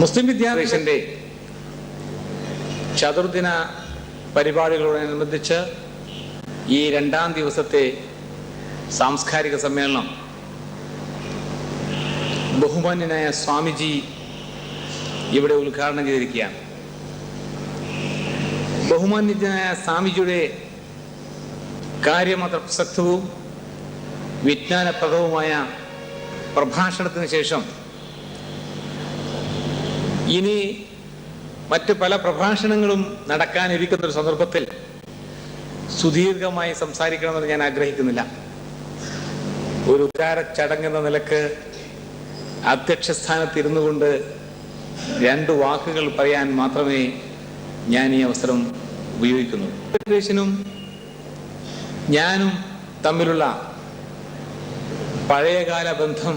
മുസ്ലിം വിദ്യാഭ്യാസത്തിന്റെ ചതുർദിന പരിപാടികളോടനുബന്ധിച്ച് ഈ രണ്ടാം ദിവസത്തെ സാംസ്കാരിക സമ്മേളനം ബഹുമാന്യനായ സ്വാമിജി ഇവിടെ ഉദ്ഘാടനം ചെയ്തിരിക്കുകയാണ്. ബഹുമാന്യനായ സ്വാമിജിയുടെ കാര്യമത്ര പ്രസക്തവും വിജ്ഞാനപ്രദവുമായ പ്രഭാഷണത്തിന് ശേഷം ഇനി മറ്റ് പല പ്രഭാഷണങ്ങളും നടക്കാനിരിക്കുന്ന ഒരു സന്ദർഭത്തിൽ സുദീർഘമായി സംസാരിക്കണമെന്ന് ഞാൻ ആഗ്രഹിക്കുന്നില്ല. ഒരു ഉദ്ധാര ചടങ്ങെന്ന നിലയ്ക്ക് അധ്യക്ഷ സ്ഥാനത്ത് ഇരുന്നു കൊണ്ട് രണ്ട് വാക്കുകൾ പറയാൻ മാത്രമേ ഞാൻ ഈ അവസരം ഉപയോഗിക്കുന്നുള്ളൂ ഞാനും തമ്മിലുള്ള പഴയകാല ബന്ധം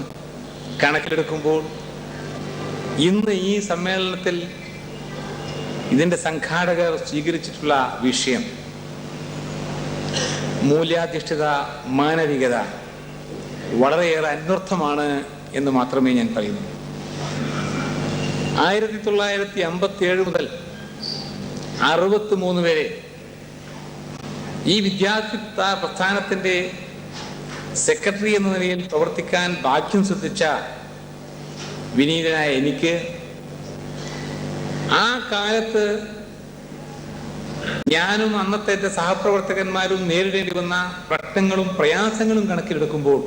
കണക്കിലെടുക്കുമ്പോൾ ഇന്ന് ഈ സമ്മേളനത്തിൽ ഇതിന്റെ സംഘാടകർ സ്വീകരിച്ചിട്ടുള്ള വിഷയം മൂല്യാധിഷ്ഠിത മാനവികത വളരെയേറെ അന്വർത്ഥമാണ് എന്ന് മാത്രമേ ഞാൻ പറയുന്നു. ആയിരത്തി തൊള്ളായിരത്തി അമ്പത്തി ഏഴ് മുതൽ അറുപത്തി മൂന്ന് വരെ ഈ വിദ്യാർത്ഥി പ്രസ്ഥാനത്തിന്റെ സെക്രട്ടറി എന്ന നിലയിൽ പ്രവർത്തിക്കാൻ ഭാഗ്യം സിദ്ധിച്ച വിനീതനായ എനിക്ക് ആ കാലത്ത് ഞാനും അന്നത്തെ എന്റെ സഹപ്രവർത്തകന്മാരും നേരിടേണ്ടി വന്ന പ്രശ്നങ്ങളും പ്രയാസങ്ങളും കണക്കിലെടുക്കുമ്പോൾ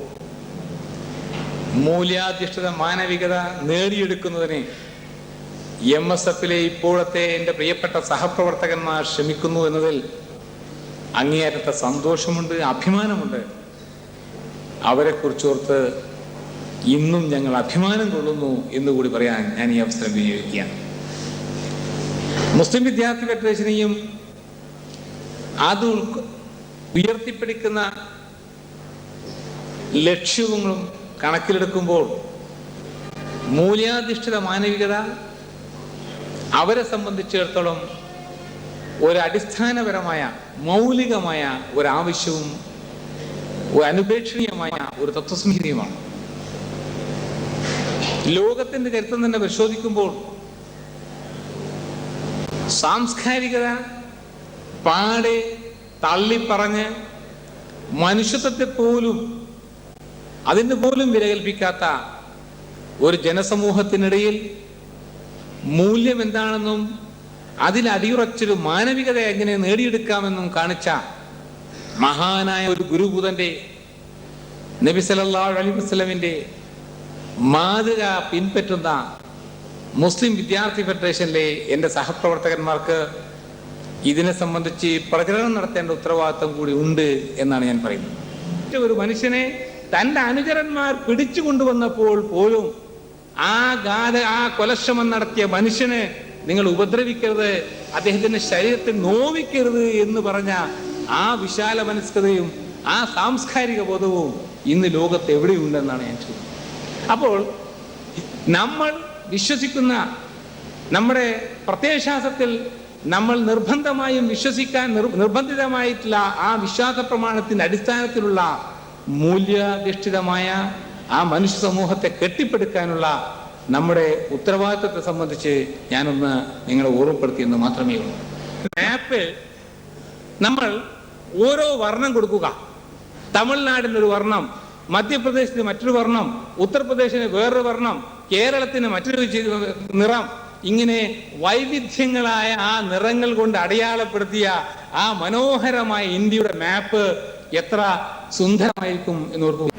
മൂല്യാധിഷ്ഠിത മാനവികത നേടിയെടുക്കുന്നതിന് എം എസ് എഫിലെ ഇപ്പോഴത്തെ എന്റെ പ്രിയപ്പെട്ട സഹപ്രവർത്തകന്മാർ ശ്രമിക്കുന്നു എന്നതിൽ അങ്ങേയറ്റത്തെ സന്തോഷമുണ്ട് അഭിമാനമുണ്ട്. അവരെ കുറിച്ചോർത്ത് ഇന്നും ഞങ്ങൾ അഭിമാനം കൊള്ളുന്നു എന്ന് കൂടി പറയാൻ ഞാൻ ഈ അവസരം വിനിയോഗിക്കുകയാണ്. മുസ്ലിം വിദ്യാർത്ഥി ഫെഡറേഷനെയും അത് ഉയർത്തിപ്പിടിക്കുന്ന ലക്ഷ്യങ്ങളും കണക്കിലെടുക്കുമ്പോൾ മൂല്യാധിഷ്ഠിത മാനവികത അവരെ സംബന്ധിച്ചിടത്തോളം ഒരു അടിസ്ഥാനപരമായ മൗലികമായ ഒരാവശ്യവും ഒരു അനുപേക്ഷണീയമായ ഒരു തത്വസംഹിതയുമാണ്. ലോകത്തിന്റെ ചരിത്രം തന്നെ പരിശോധിക്കുമ്പോൾ സാംസ്കാരികത പാടെ തള്ളിപ്പറഞ്ഞ് മനുഷ്യത്വത്തെ പോലും അതിന് പോലും വിലകൽപ്പിക്കാത്ത ഒരു ജനസമൂഹത്തിനിടയിൽ മൂല്യം എന്താണെന്നും അതിൽ അടിയുറച്ചൊരു മാനവികത എങ്ങനെ നേടിയെടുക്കാമെന്നും കാണിച്ച മഹാനായ ഒരു ഗുരുഭൂതന്റെ നബി സല്ലല്ലാഹു അലൈഹി വസല്ലമിന്റെ മാതൃക പിൻപറ്റുന്ന മുസ്ലിം വിദ്യാർത്ഥി ഫെഡറേഷനിലെ എന്റെ സഹപ്രവർത്തകന്മാർക്ക് ഇതിനെ സംബന്ധിച്ച് പ്രചരണം നടത്തേണ്ട ഉത്തരവാദിത്വം കൂടി ഉണ്ട് എന്നാണ് ഞാൻ പറയുന്നത്. ഒരു മനുഷ്യനെ തന്റെ അനുചരന്മാർ പിടിച്ചു കൊണ്ടുവന്നപ്പോൾ പോലും ആ ഗാഥ ആ കൊലശ്രമം നടത്തിയ മനുഷ്യനെ നിങ്ങൾ ഉപദ്രവിക്കരുത് അദ്ദേഹത്തിന്റെ ശരീരത്തെ നോവിക്കരുത് എന്ന് പറഞ്ഞ ആ വിശാല മനസ്കതയും ആ സാംസ്കാരിക ബോധവും ഇന്ന് ലോകത്ത് എവിടെയുണ്ടെന്നാണ് ഞാൻ ചോദിക്കുന്നത്. അപ്പോൾ നമ്മൾ വിശ്വസിക്കുന്ന നമ്മുടെ പ്രത്യയശാസ്ത്രത്തിൽ നമ്മൾ നിർബന്ധമായും വിശ്വസിക്കാൻ നിർ- നിർബന്ധിതമായിട്ടുള്ള ആ വിശ്വാസ പ്രമാണത്തിന്റെ അടിസ്ഥാനത്തിലുള്ള മൂല്യാധിഷ്ഠിതമായ ആ മനുഷ്യ സമൂഹത്തെ കെട്ടിപ്പടുക്കാനുള്ള നമ്മുടെ ഉത്തരവാദിത്വത്തെ സംബന്ധിച്ച് ഞാനൊന്ന് നിങ്ങളെ ഓർമ്മപ്പെടുത്തിയെന്ന് മാത്രമേ ഉള്ളൂ. മാപ്പ് നമ്മൾ ഓരോ വർണം കൊടുക്കുക. തമിഴ്നാടിനൊരു വർണം മധ്യപ്രദേശിന് മറ്റൊരു വർണം ഉത്തർപ്രദേശിന് വേറൊരു വർണം കേരളത്തിന് മറ്റൊരു നിറം. ഇങ്ങനെ വൈവിധ്യങ്ങളായ ആ നിറങ്ങൾ കൊണ്ട് അടയാളപ്പെടുത്തിയ ആ മനോഹരമായ ഇന്ത്യയുടെ മാപ്പ് എത്ര സുന്ദരമായിരിക്കും എന്ന് ഓർക്കുക